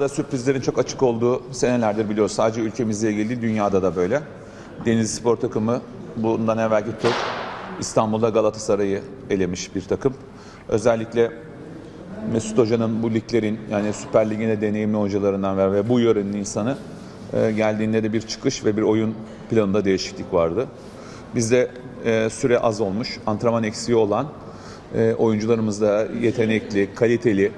Da sürprizlerin çok açık olduğu senelerdir biliyoruz. Sadece ülkemizle ilgili dünyada da böyle. Denizli Spor takımı bundan evvelki tur İstanbul'da Galatasaray'ı elemiş bir takım. Özellikle Mesut Hoca'nın bu liglerin yani Süper Lig'in de deneyimli hocalarından ve bu yörenin insanı e, geldiğinde de bir çıkış ve bir oyun planında değişiklik vardı. Bizde e, süre az olmuş, antrenman eksiği olan e, oyuncularımız da yetenekli, kaliteli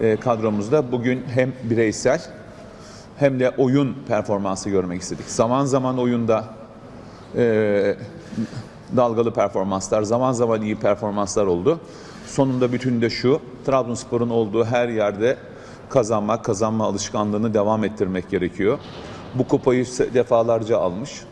e, kadromuzda bugün hem bireysel hem de oyun performansı görmek istedik. Zaman zaman oyunda e, dalgalı performanslar, zaman zaman iyi performanslar oldu. Sonunda bütün de şu, Trabzonspor'un olduğu her yerde kazanmak, kazanma alışkanlığını devam ettirmek gerekiyor. Bu kupayı defalarca almış,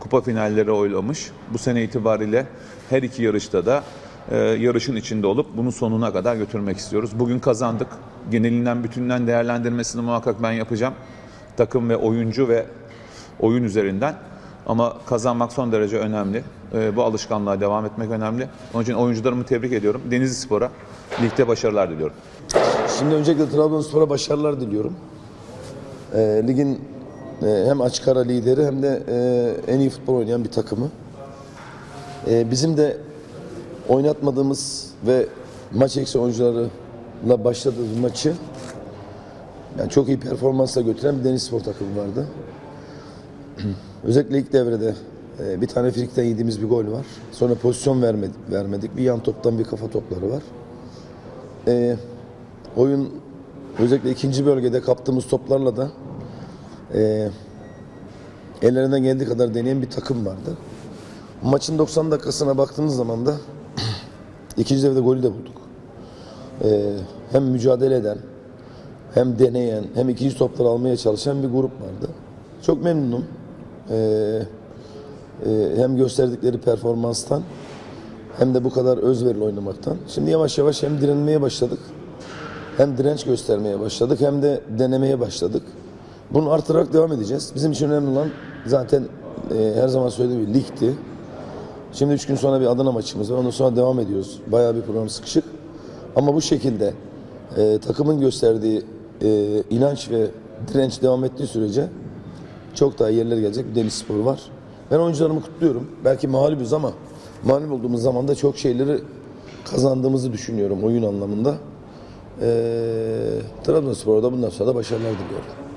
kupa finalleri oylamış. Bu sene itibariyle her iki yarışta da e, yarışın içinde olup bunu sonuna kadar götürmek istiyoruz. Bugün kazandık. Genelinden bütünden değerlendirmesini muhakkak ben yapacağım. Takım ve oyuncu ve oyun üzerinden. Ama kazanmak son derece önemli. Ee, bu alışkanlığa devam etmek önemli. Onun için oyuncularımı tebrik ediyorum. Denizli Spor'a ligde başarılar diliyorum. Şimdi öncelikle Trabzonspor'a başarılar diliyorum. Ee, ligin e, hem açık ara lideri hem de e, en iyi futbol oynayan bir takımı. Ee, bizim de oynatmadığımız ve maç eksi oyuncularıyla başladığımız maçı yani çok iyi performansla götüren bir Deniz Spor takımı vardı. Özellikle ilk devrede e, bir tane frikten yediğimiz bir gol var. Sonra pozisyon vermedik, vermedik. Bir yan toptan bir kafa topları var. E, oyun özellikle ikinci bölgede kaptığımız toplarla da e, ellerinden geldiği kadar deneyen bir takım vardı. Maçın 90 dakikasına baktığımız zaman da ikinci devrede golü de bulduk. E, hem mücadele eden, hem deneyen, hem ikinci topları almaya çalışan bir grup vardı. Çok memnunum. E, e, hem gösterdikleri performanstan hem de bu kadar özverili oynamaktan. Şimdi yavaş yavaş hem direnmeye başladık, hem direnç göstermeye başladık, hem de denemeye başladık. Bunu artırarak devam edeceğiz. Bizim için önemli olan zaten e, her zaman söylediğim gibi ligdi. Şimdi üç gün sonra bir Adana maçımız var. Ondan sonra devam ediyoruz. Bayağı bir program sıkışık. Ama bu şekilde e, takımın gösterdiği e, inanç ve direnç devam ettiği sürece çok daha yerlere gelecek bir Deniz Spor var. Ben oyuncularımı kutluyorum. Belki mağlubiz ama mağlup olduğumuz zaman da çok şeyleri kazandığımızı düşünüyorum oyun anlamında. Ee, Trabzonspor'a da bundan sonra da başarılar diliyorum.